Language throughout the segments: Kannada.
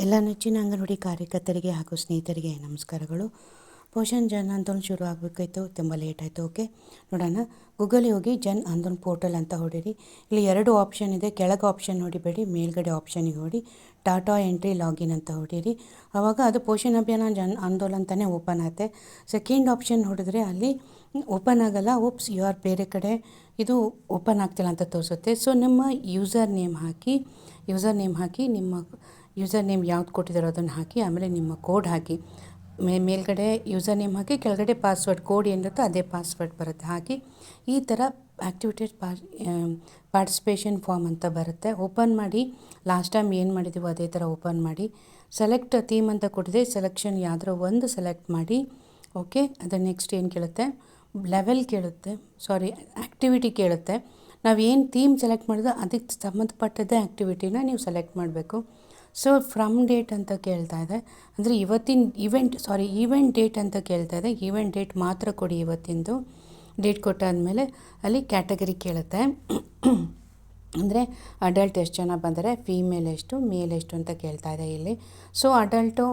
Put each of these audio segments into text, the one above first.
ಎಲ್ಲ ನೆಚ್ಚಿನ ಅಂಗನವಾಡಿ ಕಾರ್ಯಕರ್ತರಿಗೆ ಹಾಗೂ ಸ್ನೇಹಿತರಿಗೆ ನಮಸ್ಕಾರಗಳು. ಪೋಷಣ್ ಜನ್ ಆಂದೋಲನ ಶುರು ಆಗಬೇಕಾಯ್ತು. ತುಂಬ ಲೇಟ್ ಆಯಿತು. ಓಕೆ. ನೋಡೋಣ. ಗೂಗಲ್ಗೆ ಹೋಗಿ ಜನ್ ಆಂದೋಲನ್ ಪೋರ್ಟಲ್ ಅಂತ ಹೊಡಿರಿ. ಇಲ್ಲಿ ಎರಡು ಆಪ್ಷನ್ ಇದೆ. ಕೆಳಗೆ ಆಪ್ಷನ್ ನೋಡಿಬೇಡಿ. ಮೇಲ್ಗಡೆ ಆಪ್ಷನಿಗೆ ಹೊಡಿ ಟಾಟಾ ಎಂಟ್ರಿ ಲಾಗಿನ್ ಅಂತ ಹೊಡಿರಿ. ಆವಾಗ ಅದು ಪೋಷಣ್ ಅಭಿಯಾನ ಜನ್ ಆಂದೋಲನ್ ಅಂತಲೇ ಓಪನ್ ಆಗುತ್ತೆ ಸೆಕೆಂಡ್ ಆಪ್ಷನ್ ಹೊಡೆದ್ರೆ ಅಲ್ಲಿ ಓಪನ್ ಆಗಲ್ಲ. ಓಪ್ಸ್, ಯು ಆರ್ ಬೇರೆ ಕಡೆ. ಇದು ಓಪನ್ ಆಗ್ತಿಲ್ಲ ಅಂತ ತೋರಿಸುತ್ತೆ. ಸೊ, ನಿಮ್ಮ ಯೂಸರ್ ನೇಮ್ ಹಾಕಿ, ಯೂಸರ್ ನೇಮ್ ಹಾಕಿ ನಿಮ್ಮ ಯೂಸರ್ ನೇಮ್ ಯಾವ್ದು ಕೊಟ್ಟಿದ್ದಾರೋ ಅದನ್ನು ಹಾಕಿ, ಆಮೇಲೆ ನಿಮ್ಮ ಕೋಡ್ ಹಾಕಿ, ಮೇ, ಮೇಲ್ಗಡೆ ಯೂಸರ್ ನೇಮ್ ಹಾಕಿ, ಕೆಳಗಡೆ ಪಾಸ್ವರ್ಡ್ ಕೋಡ್ ಏನಿರುತ್ತೋ ಅದೇ ಪಾಸ್ವರ್ಡ್ ಬರುತ್ತೆ. ಹಾಕಿ ಈ ಥರ ಆ್ಯಕ್ಟಿವಿಟೇಟ್ ಪಾ ಪಾರ್ಟಿಸಿಪೇಷನ್ ಫಾರ್ಮ್ ಅಂತ ಬರುತ್ತೆ. ಓಪನ್ ಮಾಡಿ, ಲಾಸ್ಟ್ ಟೈಮ್ ಏನು ಮಾಡಿದ್ದೀವೋ ಅದೇ ಥರ ಓಪನ್ ಮಾಡಿ. ಸೆಲೆಕ್ಟ್ ಥೀಮ್ ಅಂತ ಕೊಟ್ಟಿದೆ, ಸೆಲೆಕ್ಷನ್ ಯಾವುದೋ ಒಂದು ಸೆಲೆಕ್ಟ್ ಮಾಡಿ. ಓಕೆ, ಅದು ನೆಕ್ಸ್ಟ್ ಏನು ಕೇಳುತ್ತೆ? ಲೆವೆಲ್ ಕೇಳುತ್ತೆ. ಸಾರಿ ಆ್ಯಕ್ಟಿವಿಟಿ ಕೇಳುತ್ತೆ. ನಾವು ಏನು ಥೀಮ್ ಸೆಲೆಕ್ಟ್ ಮಾಡಿದೋ ಅದಕ್ಕೆ ಸಂಬಂಧಪಟ್ಟದ್ದೇ ಆ್ಯಕ್ಟಿವಿಟಿನ ನೀವು ಸೆಲೆಕ್ಟ್ ಮಾಡಬೇಕು. ಸೊ ಫ್ರಮ್ ಡೇಟ್ ಅಂತ ಕೇಳ್ತಾ ಇದೆ. ಅಂದರೆ ಇವತ್ತಿನ ಇವೆಂಟ್ ಸಾರಿ ಈವೆಂಟ್ ಡೇಟ್ ಅಂತ ಕೇಳ್ತಾ ಇದೆ. ಈವೆಂಟ್ ಡೇಟ್ ಮಾತ್ರ ಕೊಡಿ ಇವತ್ತಿಂದು. ಡೇಟ್ ಕೊಟ್ಟಾದಮೇಲೆ ಅಲ್ಲಿ ಕ್ಯಾಟಗರಿ ಕೇಳುತ್ತೆ. ಅಂದರೆ ಅಡಲ್ಟ್ ಎಷ್ಟು ಜನ ಬಂದರೆ ಫೀಮೇಲ್ ಎಷ್ಟು ಮೇಲ್ ಎಷ್ಟು ಅಂತ ಕೇಳ್ತಾ ಇದೆ ಇಲ್ಲಿ. ಸೊ ಅಡಲ್ಟು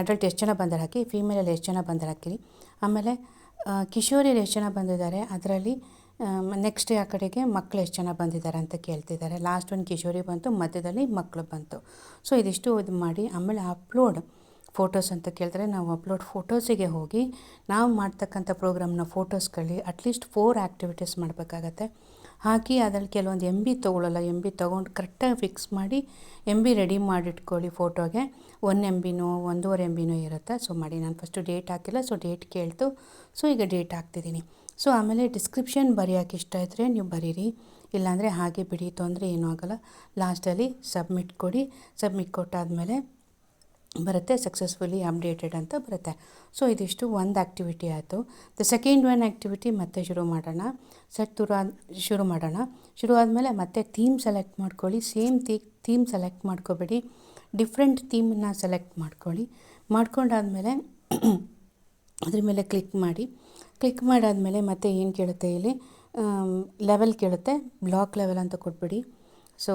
ಅಡಲ್ಟ್ ಎಷ್ಟು ಜನ ಬಂದರೆ ಹಾಕಿ ಫೀಮೇಲಲ್ಲಿ ಎಷ್ಟು ಜನ ಬಂದರೆ ಹಾಕಿರಿ ಆಮೇಲೆ ಕಿಶೋರಿಯಲ್ಲಿ ಎಷ್ಟು ಜನ ಬಂದಿದ್ದಾರೆ, ಅದರಲ್ಲಿ ನೆಕ್ಸ್ಟ್ ಆ ಕಡೆಗೆ ಮಕ್ಕಳು ಎಷ್ಟು ಜನ ಬಂದಿದ್ದಾರೆ ಅಂತ ಕೇಳ್ತಿದ್ದಾರೆ. ಲಾಸ್ಟ್ ಒಂದು ಕಿಶೋರಿ ಬಂತು, ಮಧ್ಯದಲ್ಲಿ ಮಕ್ಕಳು ಬಂತು. ಸೊ ಇದಿಷ್ಟು ಇದು ಮಾಡಿ, ಆಮೇಲೆ ಅಪ್ಲೋಡ್ ಫೋಟೋಸ್ ಅಂತ ಕೇಳಿದ್ರೆ ನಾವು ಅಪ್ಲೋಡ್ ಫೋಟೋಸಿಗೆ ಹೋಗಿ, ನಾವು ಮಾಡ್ತಕ್ಕಂಥ ಪ್ರೋಗ್ರಾಮ್ನ ಫೋಟೋಸ್ಗಳಲ್ಲಿ ಅಟ್ಲೀಸ್ಟ್ ಫೋರ್ ಆ್ಯಕ್ಟಿವಿಟೀಸ್ ಮಾಡಬೇಕಾಗತ್ತೆ. ಹಾಕಿ ಅದರಲ್ಲಿ ಕೆಲವೊಂದು ಎಂ ಬಿ ತೊಗೊಳ್ಳಲ್ಲ ಎಂ ಬಿ ತೊಗೊಂಡು ಕರೆಕ್ಟಾಗಿ ಫಿಕ್ಸ್ ಮಾಡಿ ಎಂ ಬಿ ರೆಡಿ ಮಾಡಿಟ್ಕೊಳ್ಳಿ ಫೋಟೋಗೆ ಒನ್ ಎಂ ಬಿನೋ ಒಂದೂವರೆ ಎಂ ಬಿನೋ ಇರುತ್ತೆ. ಸೊ ಮಾಡಿ, ನಾನು ಫಸ್ಟು ಡೇಟ್ ಹಾಕಿಲ್ಲ. ಸೊ ಡೇಟ್ ಕೇಳ್ತು. ಸೊ ಈಗ ಡೇಟ್ ಹಾಕ್ತಿದ್ದೀನಿ. ಸೊ ಆಮೇಲೆ ಡಿಸ್ಕ್ರಿಪ್ಷನ್ ಬರೆಯೋಕೆ ಇಷ್ಟ ಇದ್ದರೆ ನೀವು ಬರೀರಿ. ಇಲ್ಲಾಂದರೆ ಹಾಗೆ ಬಿಡಿ, ತೊಂದರೆ ಏನೂ ಆಗೋಲ್ಲ. ಲಾಸ್ಟಲ್ಲಿ ಸಬ್ಮಿಟ್ ಕೊಡಿ. ಸಬ್ಮಿಟ್ ಕೊಟ್ಟಾದಮೇಲೆ ಬರುತ್ತೆ ಸಕ್ಸಸ್ಫುಲಿ ಅಪ್ಡೇಟೆಡ್ ಅಂತ ಬರುತ್ತೆ. ಸೊ ಇದಿಷ್ಟು ಒಂದು ಆ್ಯಕ್ಟಿವಿಟಿ ಆಯಿತು. ದ ಸೆಕೆಂಡ್ ಒನ್ ಆ್ಯಕ್ಟಿವಿಟಿ ಮತ್ತೆ ಶುರು ಮಾಡೋಣ. ಸೆಟ್ ತುರ ಶುರು ಮಾಡೋಣ. ಶುರು ಆದಮೇಲೆ ಮತ್ತೆ ಥೀಮ್ ಸೆಲೆಕ್ಟ್ ಮಾಡ್ಕೊಳ್ಳಿ. ಸೇಮ್ ಥೀ ಥೀಮ್ ಸೆಲೆಕ್ಟ್ ಮಾಡ್ಕೋಬೇಡಿ. ಡಿಫ್ರೆಂಟ್ ಥೀಮನ್ನ ಸೆಲೆಕ್ಟ್ ಮಾಡ್ಕೊಳ್ಳಿ. ಮಾಡ್ಕೊಂಡಾದಮೇಲೆ ಅದ್ರ ಮೇಲೆ ಕ್ಲಿಕ್ ಮಾಡಿ. ಕ್ಲಿಕ್ ಮಾಡಾದಮೇಲೆ ಮತ್ತೆ ಏನು ಕೇಳುತ್ತೆ ಇಲ್ಲಿ? ಲೆವೆಲ್ ಕೇಳುತ್ತೆ. ಬ್ಲಾಕ್ ಲೆವೆಲ್ ಅಂತ ಕೊಟ್ಬಿಡಿ. ಸೊ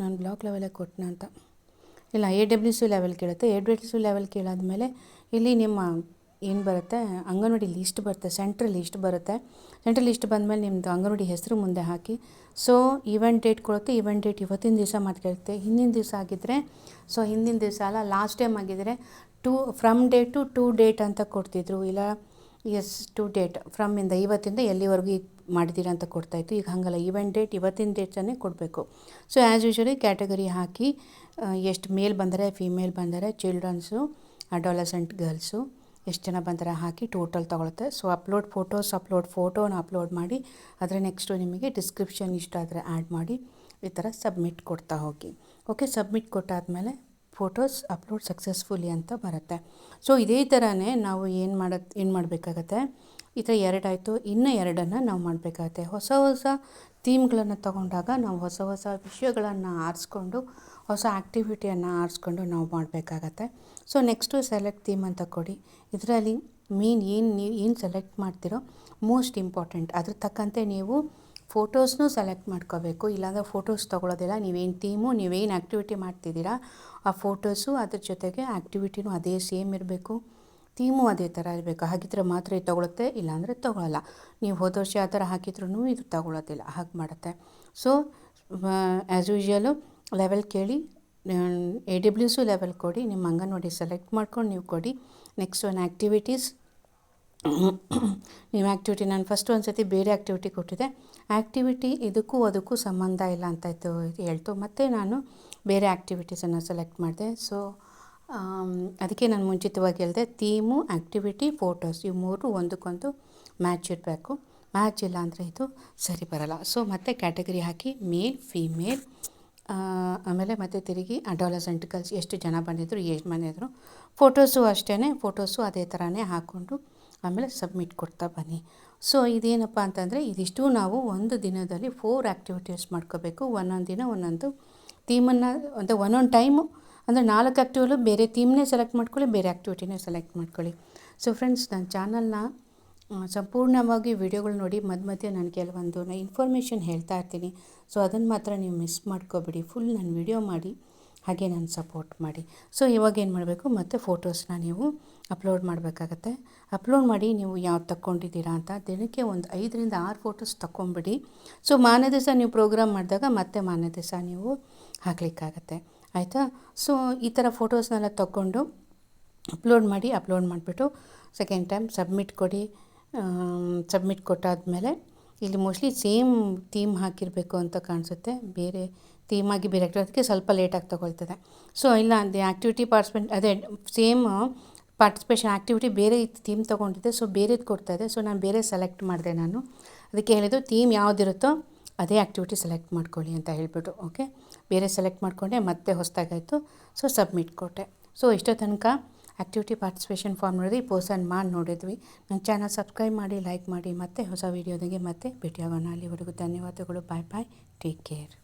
ನಾನು ಬ್ಲಾಕ್ ಲೆವೆಲೇ ಕೊಟ್ಟನ ಅಂತ. ಇಲ್ಲ ಎ ಡಬ್ಲ್ಯೂ ಸಿ ಲೆವೆಲ್ ಕೇಳುತ್ತೆ. ಎ ಡಬ್ಲ್ಯೂ ಸಿ ಲೆವೆಲ್ ಕೇಳಾದಮೇಲೆ ಇಲ್ಲಿ ನಿಮ್ಮ ಏನು ಬರುತ್ತೆ? ಅಂಗನವಾಡಿ ಲಿಸ್ಟ್ ಬರುತ್ತೆ. ಸೆಂಟ್ರಲ್ ಲಿಸ್ಟ್ ಬರುತ್ತೆ. ಸೆಂಟ್ರಲ್ ಲಿಸ್ಟ್ ಬಂದಮೇಲೆ ನಿಮ್ಮದು ಅಂಗನವಾಡಿ ಹೆಸರು ಮುಂದೆ ಹಾಕಿ. ಸೊ ಈವೆಂಟ್ ಡೇಟ್ ಕೊಡುತ್ತೆ. ಈವೆಂಟ್ ಡೇಟ್ ಇವತ್ತಿನ ದಿವಸ ಮಾತಾಡುತ್ತೆ ಹಿಂದಿನ ದಿವಸ ಆಗಿದ್ದರೆ ಸೊ ಹಿಂದಿನ ದಿವಸ ಅಲ್ಲ ಲಾಸ್ಟ್ ಟೈಮ್ ಆಗಿದ್ದರೆ to from date to to date ಅಂತ ಕೊಡ್ತಿದ್ರು. ಇಲ್ಲ ಎಸ್ ಟು ಡೇಟ್ ಫ್ರಮ್ ಇಂದ ಇವತ್ತಿಂದ ಎಲ್ಲಿವರೆಗೂ ಈಗ ಮಾಡಿದ್ದೀರಾ ಅಂತ ಕೊಡ್ತಾಯಿತ್ತು ಈಗ ಹಾಗಲ್ಲ ಈವೆಂಟ್ ಡೇಟ್ ಇವತ್ತಿನ ಡೇಟನ್ನೇ ಕೊಡಬೇಕು. ಸೊ ಆ್ಯಸ್ ಯೂಶ್ವಲಿ ಕ್ಯಾಟಗರಿ ಹಾಕಿ ಎಷ್ಟು ಮೇಲ್ ಬಂದರೆ ಫೀಮೇಲ್ ಬಂದರೆ ಚಿಲ್ಡ್ರನ್ಸು ಅಡಾಲಸೆಂಟ್ ಗರ್ಲ್ಸು ಎಷ್ಟು ಜನ ಬಂದರೆ ಹಾಕಿ ಟೋಟಲ್ ತೊಗೊಳುತ್ತೆ. ಸೊ ಅಪ್ಲೋಡ್ ಫೋಟೋಸ್ ಅಪ್ಲೋಡ್ ಫೋಟೋನ ಅಪ್ಲೋಡ್ ಮಾಡಿ ಅದರ ನೆಕ್ಸ್ಟು ನಿಮಗೆ ಡಿಸ್ಕ್ರಿಪ್ಷನ್ ಇಷ್ಟ ಆದರೆ ಆ್ಯಡ್ ಮಾಡಿ, ಈ ಥರ ಸಬ್ಮಿಟ್ ಕೊಡ್ತಾ ಹೋಗಿ. ಓಕೆ ಸಬ್ಮಿಟ್ ಕೊಟ್ಟಾದಮೇಲೆ ಫೋಟೋಸ್ ಅಪ್ಲೋಡ್ ಸಕ್ಸಸ್ಫುಲಿ ಅಂತ ಬರುತ್ತೆ. ಸೊ ಇದೇ ಥರನೇ ನಾವು ಏನು ಮಾಡೋದು ಏನು ಮಾಡಬೇಕಾಗತ್ತೆ? ಈ ಥರ ಎರಡಾಯಿತು, ಇನ್ನೂ ಎರಡನ್ನು ನಾವು ಮಾಡಬೇಕಾಗತ್ತೆ. ಹೊಸ ಹೊಸ ಥೀಮ್ಗಳನ್ನು ತಗೊಂಡಾಗ ನಾವು ಹೊಸ ಹೊಸ ವಿಷಯಗಳನ್ನು ಆರಿಸ್ಕೊಂಡು, ಹೊಸ ಆ್ಯಕ್ಟಿವಿಟಿಯನ್ನು ಆರಿಸ್ಕೊಂಡು ನಾವು ಮಾಡಬೇಕಾಗತ್ತೆ. ಸೊ ನೆಕ್ಸ್ಟು ಸೆಲೆಕ್ಟ್ ಥೀಮ್ ಅಂತ ಕೊಡಿ. ಇದರಲ್ಲಿ ಮೇನ್ ಏನು ನೀವು ಏನು ಸೆಲೆಕ್ಟ್ ಮಾಡ್ತಿರೋ ಮೋಸ್ಟ್ ಇಂಪಾರ್ಟೆಂಟ್ ಅದ್ರ ತಕ್ಕಂತೆ ನೀವು ಫೋಟೋಸ್ನೂ ಸೆಲೆಕ್ಟ್ ಮಾಡ್ಕೋಬೇಕು. ಇಲ್ಲಾಂದರೆ ಫೋಟೋಸ್ ತೊಗೊಳೋದಿಲ್ಲ. ನೀವೇನು ಥೀಮು ನೀವೇನು ಆ್ಯಕ್ಟಿವಿಟಿ ಮಾಡ್ತಿದ್ದೀರಾ, ಆ ಫೋಟೋಸು ಅದ್ರ ಜೊತೆಗೆ ಆ್ಯಕ್ಟಿವಿಟಿನೂ ಅದೇ ಸೇಮ್ ಇರಬೇಕು. ಥೀಮು ಅದೇ ಥರ ಇರಬೇಕು. ಹಾಗಿದ್ರೆ ಮಾತ್ರ ಇದು ತೊಗೊಳುತ್ತೆ, ಇಲ್ಲಾಂದರೆ ತೊಗೊಳಲ್ಲ. ನೀವು ಹೋದ ವರ್ಷ ಆ ಥರ ಹಾಕಿದ್ರೂ ಇದು ತೊಗೊಳೋದಿಲ್ಲ. ಹಾಗೆ ಮಾಡುತ್ತೆ. ಸೊ ಆ್ಯಸ್ ಯೂಶ್ವಲು ಲೆವೆಲ್ ಕೇಳಿ ಎ ಡಬ್ಲ್ಯೂಸು ಲೆವೆಲ್ ಕೊಡಿ. ನಿಮ್ಮ ಅಂಗನವಾಡಿ ಸೆಲೆಕ್ಟ್ ಮಾಡ್ಕೊಂಡು ನೀವು ಕೊಡಿ. ನೆಕ್ಸ್ಟ್ ಒನ್ ಆ್ಯಕ್ಟಿವಿಟೀಸ್ ನೀವು ಆ್ಯಕ್ಟಿವಿಟಿ ನಾನು ಫಸ್ಟ್ ಒಂದು ಸತಿ ಬೇರೆ ಆ್ಯಕ್ಟಿವಿಟಿ ಕೊಟ್ಟಿದ್ದೆ. ಆ್ಯಕ್ಟಿವಿಟಿ ಇದಕ್ಕೂ ಅದಕ್ಕೂ ಸಂಬಂಧ ಇಲ್ಲ ಅಂತ ಇತ್ತು ಹೇಳ್ತು. ಮತ್ತು ನಾನು ಬೇರೆ ಆ್ಯಕ್ಟಿವಿಟೀಸನ್ನು ಸೆಲೆಕ್ಟ್ ಮಾಡಿದೆ. ಸೊ ಅದಕ್ಕೆ ನಾನು ಮುಂಚಿತವಾಗಿ ಹೇಳಿದೆ ಥೀಮು ಆ್ಯಕ್ಟಿವಿಟಿ ಫೋಟೋಸ್ ಇವು ಮೂರು ಒಂದಕ್ಕೊಂದು ಮ್ಯಾಚ್ ಇರಬೇಕು. ಮ್ಯಾಚ್ ಇಲ್ಲ ಅಂದರೆ ಇದು ಸರಿ ಬರಲ್ಲ. ಸೊ ಮತ್ತೆ ಕ್ಯಾಟಗರಿ ಹಾಕಿ ಮೇಲ್ ಫೀಮೇಲ್ ಆಮೇಲೆ ಮತ್ತೆ ತಿರುಗಿ ಅಡಾಲಸೆಂಟ್ ಗರ್ಲ್ಸ್ ಎಷ್ಟು ಜನ ಬಂದಿದ್ದರು ಏಜ್ ಬಂದಿದ್ದರು ಫೋಟೋಸು ಅಷ್ಟೇ ಫೋಟೋಸು ಅದೇ ಥರನೇ ಹಾಕ್ಕೊಂಡು ಆಮೇಲೆ ಸಬ್ಮಿಟ್ ಕೊಡ್ತಾ ಬನ್ನಿ. ಸೊ ಇದೇನಪ್ಪ ಅಂತಂದರೆ ಇದಿಷ್ಟು ನಾವು ಒಂದು ದಿನದಲ್ಲಿ ಫೋರ್ ಆ್ಯಕ್ಟಿವಿಟೀಸ್ ಮಾಡ್ಕೋಬೇಕು. ಒಂದೊಂದು ದಿನ ಒಂದೊಂದು ಥೀಮನ್ನು ಅಂದರೆ ಒಂದೊಂದು ಟೈಮು ಅಂದರೆ ನಾಲ್ಕು ಆ್ಯಕ್ಟಿವಲ್ಲೂ ಬೇರೆ ಥೀಮ್ನೇ ಸೆಲೆಕ್ಟ್ ಮಾಡ್ಕೊಳ್ಳಿ, ಬೇರೆ ಆ್ಯಕ್ಟಿವಿಟಿನೇ ಸೆಲೆಕ್ಟ್ ಮಾಡ್ಕೊಳ್ಳಿ. ಸೊ ಫ್ರೆಂಡ್ಸ್ ನನ್ನ ಚಾನಲ್ನ ಸಂಪೂರ್ಣವಾಗಿ ವಿಡಿಯೋಗಳು ನೋಡಿ ಮಧ್ಯ ಮಧ್ಯೆ ನಾನು ಕೆಲವೊಂದು ನಾನು ಇನ್ಫಾರ್ಮೇಷನ್ ಹೇಳ್ತಾ ಇರ್ತೀನಿ. ಸೊ ಅದನ್ನು ಮಾತ್ರ ನೀವು ಮಿಸ್ ಮಾಡ್ಕೋಬೇಡಿ. ಫುಲ್ ನನ್ನ ವಿಡಿಯೋ ಮಾಡಿ, ಹಾಗೆ ನಾನು ಸಪೋರ್ಟ್ ಮಾಡಿ. ಸೊ ಇವಾಗ ಏನು ಮಾಡಬೇಕು? ಮತ್ತು ಫೋಟೋಸ್ನ ನೀವು ಅಪ್ಲೋಡ್ ಮಾಡಬೇಕಾಗತ್ತೆ. ಅಪ್ಲೋಡ್ ಮಾಡಿ ನೀವು ಯಾವ್ದು ತಗೊಂಡಿದ್ದೀರಾ ಅಂತ ದಿನಕ್ಕೆ ಒಂದು ಐದರಿಂದ ಆರು ಫೋಟೋಸ್ ತಗೊಂಬಿಡಿ ಸೊ, ಮಾನ್ಯ ದಿವಸ ನೀವು ಪ್ರೋಗ್ರಾಮ್ ಮಾಡಿದಾಗ ಮತ್ತೆ ಮಾನ್ಯ ದಿವಸ ನೀವು ಹಾಕ್ಲಿಕ್ಕಾಗತ್ತೆ. ಆಯಿತಾ? ಸೊ, ಈ ಥರ ಫೋಟೋಸ್ನೆಲ್ಲ ತಗೊಂಡು ಅಪ್ಲೋಡ್ ಮಾಡಿ, ಅಪ್ಲೋಡ್ ಮಾಡಿಬಿಟ್ಟು ಸೆಕೆಂಡ್ ಟೈಮ್ ಸಬ್ಮಿಟ್ ಕೊಡಿ. ಸಬ್ಮಿಟ್ ಕೊಟ್ಟಾದಮೇಲೆ ಇಲ್ಲಿ ಮೋಸ್ಟ್ಲಿ ಸೇಮ್ ಥೀಮ್ ಹಾಕಿರಬೇಕು ಅಂತ ಕಾಣಿಸುತ್ತೆ. ಬೇರೆ ಥೀಮಾಗಿ ಬೇರೆ, ಅದಕ್ಕೆ ಸ್ವಲ್ಪ ಲೇಟಾಗಿ ತೊಗೊಳ್ತದೆ. ಸೊ, ಇಲ್ಲ, ಅದೇ ಆ್ಯಕ್ಟಿವಿಟಿ ಪಾರ್ಟಿಸಿಪೆಂಟ್ ಅದೇ ಸೇಮ್ ಪಾರ್ಟಿಸಿಪೇಷನ್ ಆ್ಯಕ್ಟಿವಿಟಿ ಬೇರೆ ಥೀಮ್ ತೊಗೊಂಡಿದ್ದೆ ಸೊ ಬೇರೆದು ಕೊಡ್ತಾ ಇದೆ ಸೊ ನಾನು ಬೇರೆ ಸೆಲೆಕ್ಟ್ ಮಾಡಿದೆ ನಾನು. ಅದಕ್ಕೆ ಹೇಳಿದ್ದು ಥೀಮ್ ಯಾವುದಿರುತ್ತೋ ಅದೇ ಆ್ಯಕ್ಟಿವಿಟಿ ಸೆಲೆಕ್ಟ್ ಮಾಡ್ಕೊಳ್ಳಿ ಅಂತ ಹೇಳಿಬಿಟ್ಟು ಓಕೆ ಬೇರೆ ಸೆಲೆಕ್ಟ್ ಮಾಡಿಕೊಂಡೆ, ಮತ್ತೆ ಹೊಸದಾಗಾಯಿತು ಸೊ ಸಬ್ಮಿಟ್ ಕೊಟ್ಟೆ. ಸೊ ಇಷ್ಟೋ ತನಕ ಆ್ಯಕ್ಟಿವಿಟಿ ಪಾರ್ಟಿಸಿಪೇಷನ್ ಫಾರ್ಮ್ ನೋಡಿದ್ವಿ ಪೋಸನ್ ಮಾಡಿ ನೋಡಿದ್ವಿ. ನನ್ನ ಚಾನಲ್ ಸಬ್ಸ್ಕ್ರೈಬ್ ಮಾಡಿ ಲೈಕ್ ಮಾಡಿ, ಮತ್ತೆ ಹೊಸ ವೀಡಿಯೋದಾಗೆ ಮತ್ತೆ ಭೇಟಿಯಾಗೋಣ. ಅಲ್ಲಿವರೆಗೂ ಧನ್ಯವಾದಗಳು ಬಾಯ್ ಬಾಯ್ ಟೇಕ್ ಕೇರ್